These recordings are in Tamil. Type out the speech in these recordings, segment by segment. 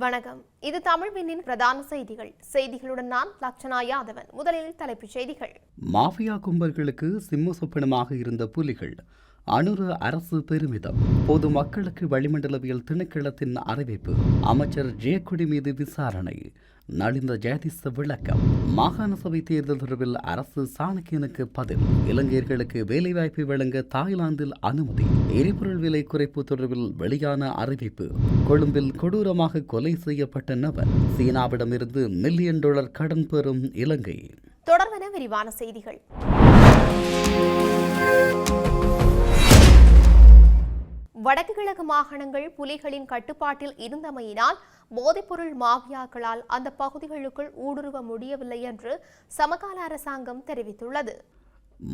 வணக்கம். இது தமிழ் விண்ணின் பிரதான செய்திகள். செய்திகளுடன் நான் லட்சணா யாதவன் முதலில் தலைப்புச் செய்திகள். மாஃபியா கும்பல்களுக்கு சிம்ம சொப்பனமாக இருந்த புலிகள் அனுர அரசு பெருமிதம். பொது மக்களுக்கு வளிமண்டலவியல் திணைக்களத்தின் அறிவிப்பு. அமைச்சர் ஜெயக்குடி மீது விசாரணை. நலிந்த ஜெயதிச விளக்கம். மாகாண சபை தேர்தல் தொடர்பில் அரசு சாணக்கியனுக்கு பதில். இலங்கையர்களுக்கு வேலைவாய்ப்பு வழங்க தாய்லாந்தில் அனுமதி. எரிபொருள் விலை குறைப்பு தொடர்பில் வெளியான அறிவிப்பு. கொழும்பில் கொடூரமாக கொலை செய்யப்பட்ட நபர். சீனாவிடமிருந்து மில்லியன் டாலர் கடன் பெறும் இலங்கை. தொடர்பான விரிவான செய்திகள். வடக்கு கிழக்கு மாகாணங்கள் புலிகளின் கட்டுப்பாட்டில் இருந்தமையினால் போதைப்பொருள் மாஃபியாக்களால் அந்த பகுதிகளுக்குள் ஊடுருவ முடியவில்லை என்று சமகால அரசாங்கம் தெரிவித்துள்ளது.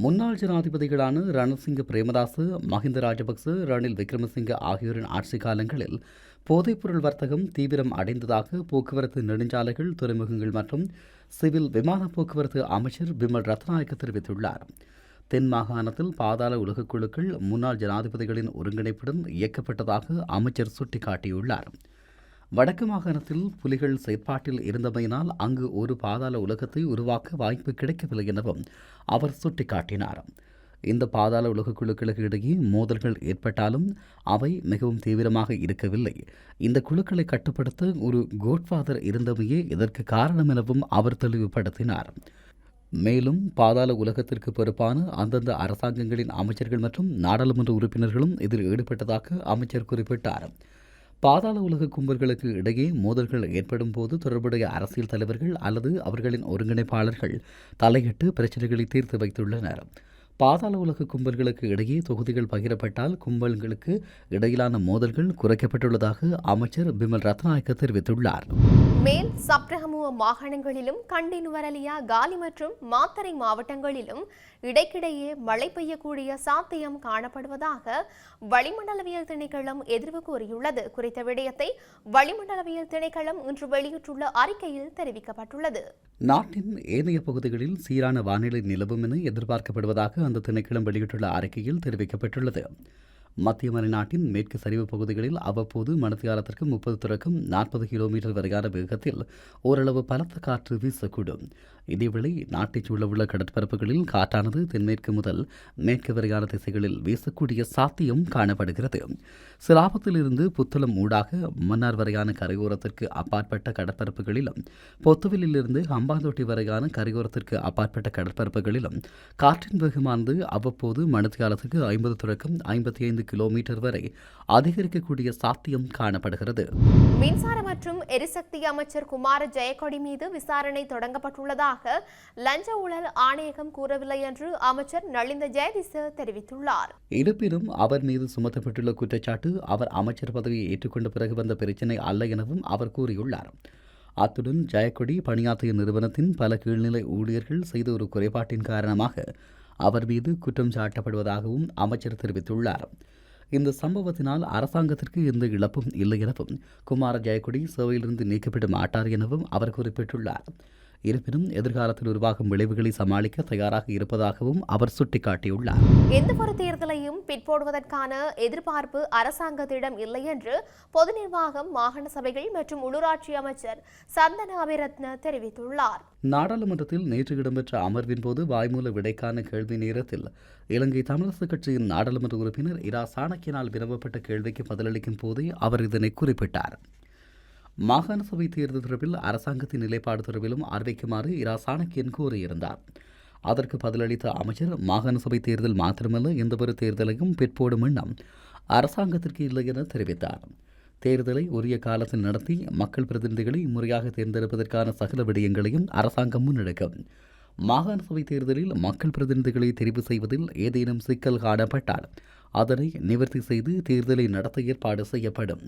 முன்னாள் ஜனாதிபதிகளான ரணசிங்க பிரேமதாசு மஹிந்த ராஜபக்ச ரணில் விக்ரமசிங்க ஆகியோரின் ஆட்சி காலங்களில் போதைப்பொருள் வர்த்தகம் தீவிரம் அடைந்ததாக போக்குவரத்து நெடுஞ்சாலைகள் துறைமுகங்கள் மற்றும் சிவில் விமான போக்குவரத்து அமைச்சர் பிமல் ரத்நாயக்க தெரிவித்துள்ளார். தென் மாகாணத்தில் பாதாள உலகக் குழுக்கள் முன்னாள் ஜனாதிபதிகளின் ஒருங்கிணைப்புடன் இயக்கப்பட்டதாக அமைச்சர் சுட்டிக்காட்டியுள்ளார். வடக்கு மாகாணத்தில் புலிகள் செயற்பாட்டில் இருந்தமையினால் அங்கு ஒரு பாதாள உலகத்தை உருவாக்க வாய்ப்பு கிடைக்கவில்லை எனவும் அவர் சுட்டிக்காட்டினார். இந்த பாதாள உலகக் குழுக்களுக்கு இடையே மோதல்கள் ஏற்பட்டாலும் அவை மிகவும் தீவிரமாக இருக்கவில்லை. இந்த குழுக்களை கட்டுப்படுத்த ஒரு கோட்ஃபாதர் இருந்தமையே இதற்கு காரணம் எனவும் அவர் தெளிவுபடுத்தினார். மேலும் பாதாள உலகத்திற்கு பொறுப்பான அந்தந்த அரசாங்கங்களின் அமைச்சர்கள் மற்றும் நாடாளுமன்ற உறுப்பினர்களும் இதில் ஈடுபட்டதாக அமைச்சர் குறிப்பிட்டார். பாதாள உலக கும்பல்களுக்கு இடையே மோதல்கள் ஏற்படும் போது தொடர்புடைய அரசியல் தலைவர்கள் அல்லது அவர்களின் ஒருங்கிணைப்பாளர்கள் தலையிட்டு பிரச்சனைகளை தீர்த்து வைத்துள்ளனர். பாதாள உலக கும்பல்களுக்கு இடையே தொகுதிகள் பகிரப்பட்டால் கும்பல்களுக்கு இடையிலான மோதல்கள் குறைக்கப்பட்டுள்ளதாக அமைச்சர் பிமல் ரத்நாயக்க தெரிவித்துள்ளார். மேல் சப்ரகமுவ மாகாணங்களிலும் கண்டி நுவரலியா காலி மற்றும் மாத்தறை மாவட்டங்களிலும் இடைக்கிடையே மழை பெய்யக்கூடிய சாத்தியம் காணப்படுவதாக வளிமண்டலவியல் திணைக்களம் எதிர்வு கூறியுள்ளது. குறித்த விடயத்தை வளிமண்டலவியல் திணைக்களம் இன்று வெளியிட்டுள்ள அறிக்கையில் தெரிவிக்கப்பட்டுள்ளது. நாட்டின் ஏனைய பகுதிகளில் சீரான வானிலை நிலவும் என எதிர்பார்க்கப்படுவதாக அந்த திணைக்களம் வெளியிட்டுள்ள அறிக்கையில் தெரிவிக்கப்பட்டுள்ளது. மத்திய மலைநாட்டின் மேற்கு சரிவு பகுதிகளில் அவ்வப்போது மணித்தியாலத்திற்கு முப்பது தொடக்கம் நாற்பது கிலோமீட்டர் வரையான வேகத்தில் ஓரளவு பலத்த காற்று வீசக்கூடும். இதேவேளை நாட்டைச் சூழவுள்ள கடற்பரப்புகளில் காற்றானது தென்மேற்கு முதல் மேற்கு வரையான திசைகளில் வீசக்கூடிய சாத்தியம் காணப்படுகிறது. சிலாபத்திலிருந்து புத்தளம் ஊடாக மன்னார் வரையான கரையோரத்திற்கு அப்பாற்பட்ட கடற்பரப்புகளிலும் பொத்துவிலிருந்து ஹம்பாந்தோட்டி வரையான கரையோரத்திற்கு அப்பாற்பட்ட கடற்பரப்புகளிலும் காற்றின் வேகமானது அவ்வப்போது மணித்தியாலத்துக்கு ஐம்பது தொடக்கம் ஐம்பத்தி ஐந்து கிலோமீட்டர் வரை அதிகரிக்கக்கூடிய சாத்தியம் காணப்படுகிறது. மின்சார மற்றும் எரிசக்தி அமைச்சர் குமார ஜெயக்கொடி மீது விசாரணை தொடங்கப்பட்டுள்ளதாக லஞ்ச ஊழல் ஆணையகம் கூறவில்லை என்று அமைச்சர் நளிந்த ஜெயதிச தெரிவித்துள்ளார். இருப்பினும் அவர் மீது சுமத்தப்பட்டுள்ள குற்றச்சாட்டு அவர் அமைச்சர் பதவியை ஏற்றுக்கொண்ட பிறகு வந்த பிரச்சினை அல்ல எனவும் அவர் கூறியுள்ளார். அத்துடன் ஜெயக்கொடி பணியாற்றிய நிறுவனத்தின் பல கீழ்நிலை ஊழியர்கள் செய்த ஒரு குறைபாட்டின் காரணமாக அவர் மீது குற்றம் சாட்டப்படுவதாகவும் அமைச்சர் தெரிவித்துள்ளார். இந்த சம்பவத்தினால் அரசாங்கத்திற்கு எந்த இழப்பும் இல்லை எனவும் குமார ஜெயக்குடி சேவையிலிருந்து நீக்கப்பட மாட்டார் எனவும் அவர் குறிப்பிட்டுள்ளார். இருப்பினும் எதிர்காலத்தில் உருவாகும் விளைவுகளை சமாளிக்க தயாராக இருப்பதாகவும் அவர் சுட்டிக்காட்டியுள்ளார். எந்த ஒரு தேர்தலையும் பிற்போடுவதற்கான எதிர்பார்ப்பு அரசாங்கத்திடம் இல்லை என்று பொது நிர்வாகம் மாகாண சபைகள் மற்றும் உள்ளூராட்சி அமைச்சர் சந்தன அபிரத்ன தெரிவித்துள்ளார். நாடாளுமன்றத்தில் நேற்று இடம்பெற்ற அமர்வின் போது வாய்மூல விடைக்கான கேள்வி நேரத்தில் இலங்கை தமிழரசுக் கட்சியின் நாடாளுமன்ற உறுப்பினர் இரா சாணக்கியனால் வினவப்பட்ட கேள்விக்கு பதிலளிக்கும் போதே அவர் இதனை குறிப்பிட்டார். மாகாண சபை தேர்தல் தொடர்பில் அரசாங்கத்தின் நிலைப்பாடு தொடர்பிலும் அறிவிக்குமாறு இரா சாணக்கியன் கூறியிருந்தார். அதற்கு பதிலளித்த அமைச்சர் மாகாண சபை தேர்தல் மாத்திரமல்ல எந்தவொரு தேர்தலையும் பிற்போடும் எண்ணம் அரசாங்கத்திற்கு இல்லை என தெரிவித்தார். தேர்தலை உரிய காலத்தில் நடத்தி மக்கள் பிரதிநிதிகளை முறையாக தேர்ந்தெடுப்பதற்கான சகல விடயங்களையும் அரசாங்கம் முன்னெடுக்கும் மாகாண சபை தேர்தலில் மக்கள் பிரதிநிதிகளை தெரிவு செய்வதில் ஏதேனும் சிக்கல் காணப்பட்டால் அதனை நிவர்த்தி செய்து தேர்தலை நடத்த ஏற்பாடு செய்யப்படும்.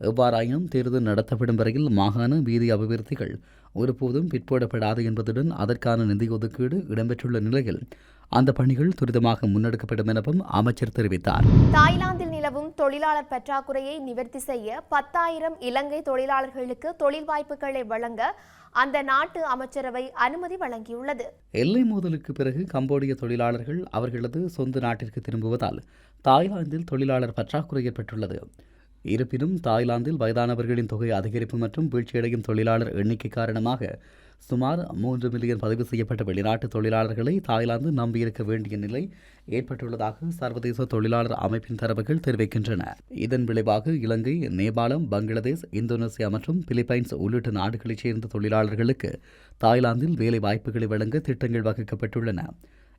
எவ்வாறாயினும் தேர்தல் நடத்தப்படும் வரையில் மாகாண வீதி அபிவிருத்திகள் ஒருபோதும் பிற்போடப்படாது என்பதுடன் அதற்கான நிதி ஒதுக்கீடு இடம்பெற்றுள்ள நிலையில் அந்த பணிகள் துரிதமாக முன்னெடுக்கப்படும் எனவும் அமைச்சர் தெரிவித்தார். தாய்லாந்தில் நிலவும் தொழிலாளர் பற்றாக்குறையை நிவர்த்தி செய்ய பத்தாயிரம் இலங்கை தொழிலாளர்களுக்கு தொழில் வாய்ப்புகளை வழங்க அந்த நாட்டு அமைச்சரவை அனுமதி வழங்கியுள்ளது. எல்லை மோதலுக்கு பிறகு கம்போடிய தொழிலாளர்கள் அவர்களது சொந்த நாட்டிற்கு திரும்புவதால் தாய்லாந்தில் தொழிலாளர் பற்றாக்குறை ஏற்பட்டுள்ளது. இருப்பினும் தாய்லாந்தில் வயதானவர்களின் தொகை அதிகரிப்பு மற்றும் வீழ்ச்சியடையும் தொழிலாளர் எண்ணிக்கை காரணமாக சுமார் மூன்று மில்லியன் பதிவு செய்யப்பட்ட வெளிநாட்டு தொழிலாளர்களை தாய்லாந்து நம்பியிருக்க வேண்டிய நிலை ஏற்பட்டுள்ளதாக சர்வதேச தொழிலாளர் அமைப்பின் தரவுகள் தெரிவிக்கின்றன. இதன் விளைவாக இலங்கை நேபாளம் பங்களாதேஷ் இந்தோனேசியா மற்றும் பிலிப்பைன்ஸ் உள்ளிட்ட நாடுகளைச் சேர்ந்த தொழிலாளர்களுக்கு தாய்லாந்தில் வேலை வாய்ப்புகளை வழங்க திட்டங்கள் வகுக்கப்பட்டுள்ளன.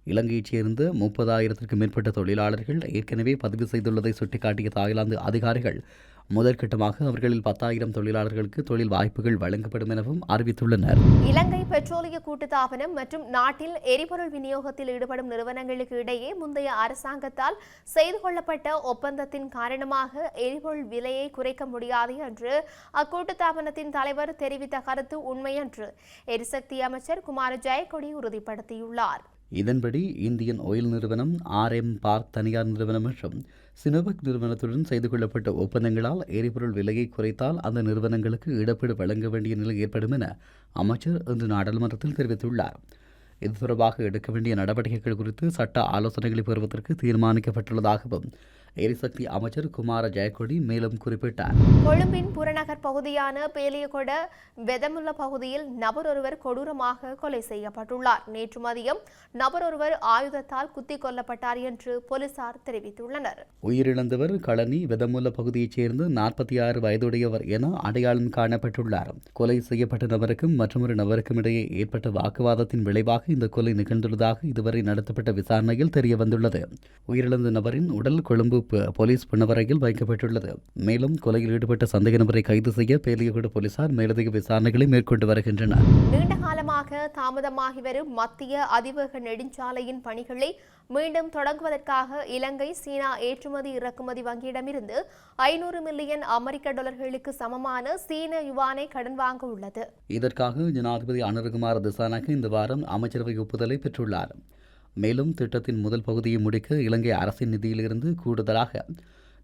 இலங்கையைச் சேர்ந்த முப்பதாயிரத்திற்கும் மேற்பட்ட தொழிலாளர்கள் ஏற்கனவே பதிவு செய்துள்ளதை சுட்டிக்காட்டிய தாய்லாந்து அதிகாரிகள் முதற்கட்டமாக அவர்களில் பத்தாயிரம் தொழிலாளர்களுக்கு தொழில் வாய்ப்புகள் வழங்கப்படும் எனவும் அறிவித்துள்ளனர். இலங்கை பெட்ரோலிய கூட்டுத்தாபனம் மற்றும் நாட்டில் எரிபொருள் விநியோகத்தில் ஈடுபடும் நிறுவனங்களுக்கு இடையே முந்தைய அரசாங்கத்தால் செய்து கொள்ளப்பட்ட ஒப்பந்தத்தின் காரணமாக எரிபொருள் விலையை குறைக்க முடியாது என்று அக்கூட்டுத்தாபனத்தின் தலைவர் தெரிவித்த கருத்து உண்மையன்று எரிசக்தி அமைச்சர் குமார ஜெயக்கொடி உறுதிப்படுத்தியுள்ளார். இதன்படி இந்தியன் ஆயில் நிறுவனம் ஆர்எம் பார்க் தனியார் நிறுவனம் மற்றும் சினோபக் நிறுவனத்துடன் செய்து கொள்ளப்பட்ட ஒப்பந்தங்களால் எரிபொருள் விலையை குறைத்தால் அந்த நிறுவனங்களுக்கு இழப்பீடு வழங்க வேண்டிய நிலை ஏற்படும் என அமைச்சர் இன்று நாடாளுமன்றத்தில் தெரிவித்துள்ளார். இது தொடர்பாக எடுக்க வேண்டிய நடவடிக்கைகள் குறித்து சட்ட ஆலோசனைகளை பெறுவதற்கு தீர்மானிக்கப்பட்டுள்ளதாகவும் எரிசக்தி அமைச்சர் குமார ஜெயக்கொடி மேலும் குறிப்பிட்டார். கொழும்பின் புறநகர் பகுதியான பேலியகொட வெதமுல்ல பகுதியில் நபர் ஒருவர் கொடூரமாக கொலை செய்யப்பட்டுள்ளார். நேற்று மதியம் நபர் ஒருவர் ஆயுதத்தால் குத்திக் கொல்லப்பட்டார் என்று போலீசார் தெரிவித்துள்ளனர். உயிரிழந்தவர் களனி வெதமுல்ல பகுதியைச் சேர்ந்த நாற்பத்தி ஆறு வயதுடையவர் என அடையாளம் காணப்பட்டுள்ளார். கொலை செய்யப்பட்ட நபருக்கும் மற்றொரு நபருக்கும் இடையே ஏற்பட்ட வாக்குவாதத்தின் விளைவாக இந்த கொலை நிகழ்ந்துள்ளதாக இதுவரை நடத்தப்பட்ட விசாரணையில் தெரிய வந்துள்ளது உயிரிழந்த நபரின் உடல் கொழும்பு ப- போலீஸ் பிணவரையில் வைக்கப்பட்டுள்ளது. மேலும் கொலையில் ஈடுபட்ட சந்தேக நபரை கைது செய்ய பேலியகுட போலீசார் மேலதிக விசாரணைகளை மேற்கொண்டு வருகின்றனர். நீண்ட காலமாக தாமதமாகி வரும் மத்திய அதிவேக நெடுஞ்சாலையின் பணிகளை மீண்டும் தொடங்குவதற்காக இலங்கை சீனா ஏற்றுமதி இறக்குமதி வங்கியிடமிருந்து ஐநூறு மில்லியன் அமெரிக்க டாலர்களுக்கு சமமான சீன யுவானை கடன் வாங்க உள்ளது. இதற்காக ஜனாதிபதி அனுரகுமார் திசானாக்கு இந்த வாரம் அமைச்சரவை ஒப்புதலை பெற்றுள்ளார். மேலும் திட்டத்தின் முதல் பகுதியை முடிக்க இலங்கை அரசின் நிதியிலிருந்து கூடுதலாக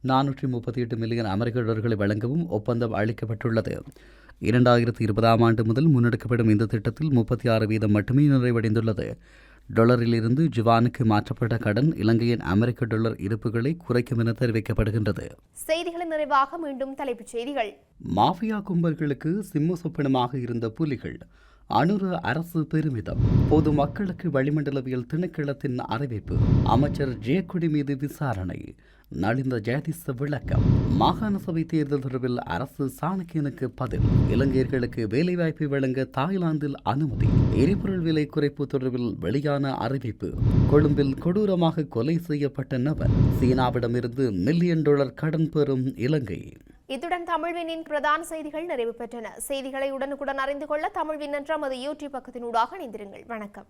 நானூற்றி முப்பத்தி எட்டு மில்லியன் அமெரிக்க டாலர்களை வழங்கவும் ஒப்பந்தம் அளிக்கப்பட்டுள்ளது. இரண்டாயிரத்தி இருபதாம் ஆண்டு முதல் முன்னெடுக்கப்படும் இந்த திட்டத்தில் முப்பத்தி ஆறு வீதம் மட்டுமே நிறைவடைந்துள்ளது. டாலரிலிருந்து ஜுவானுக்கு மாற்றப்பட்ட கடன் இலங்கையின் அமெரிக்க டாலர் இருப்புகளை குறைக்கும் என தெரிவிக்கப்படுகின்றது. செய்திகளின் நிறைவாக மீண்டும் தலைப்புச் செய்திகள். மாஃபியா கும்பல்களுக்கு சிம்ம சொப்பனமாக இருந்த புலிகள் அனுர அரசு பெருமிதம். பொது மக்களுக்கு வளிமண்டலவியல் திணைக்களத்தின் அறிவிப்பு. அமைச்சர் ஜெயக்குடி மீது விசாரணை. நலிந்த ஜெயதிச விளக்கம். மாகாண சபை தேர்தல் தொடர்பில் அரசு சாணக்கியனுக்கு பதில். இலங்கையர்களுக்கு வேலைவாய்ப்பை வழங்க தாய்லாந்தில் அனுமதி. எரிபொருள் விலை குறைப்பு தொடர்பில் வெளியான அறிவிப்பு. கொழும்பில் கொடூரமாக கொலை செய்யப்பட்ட நபர். சீனாவிடமிருந்து மில்லியன் டாலர் கடன் பெறும் இலங்கை. இத்துடன் தமிழ்வினின் பிரதான செய்திகள் நிறைவு பெற்றன. செய்திகளை உடனுக்குடன் அறிந்து கொள்ள தமிழ்வின் என்ற நமது யூடியூப் பக்கத்தினூடாக இணைந்திருங்கள். வணக்கம்.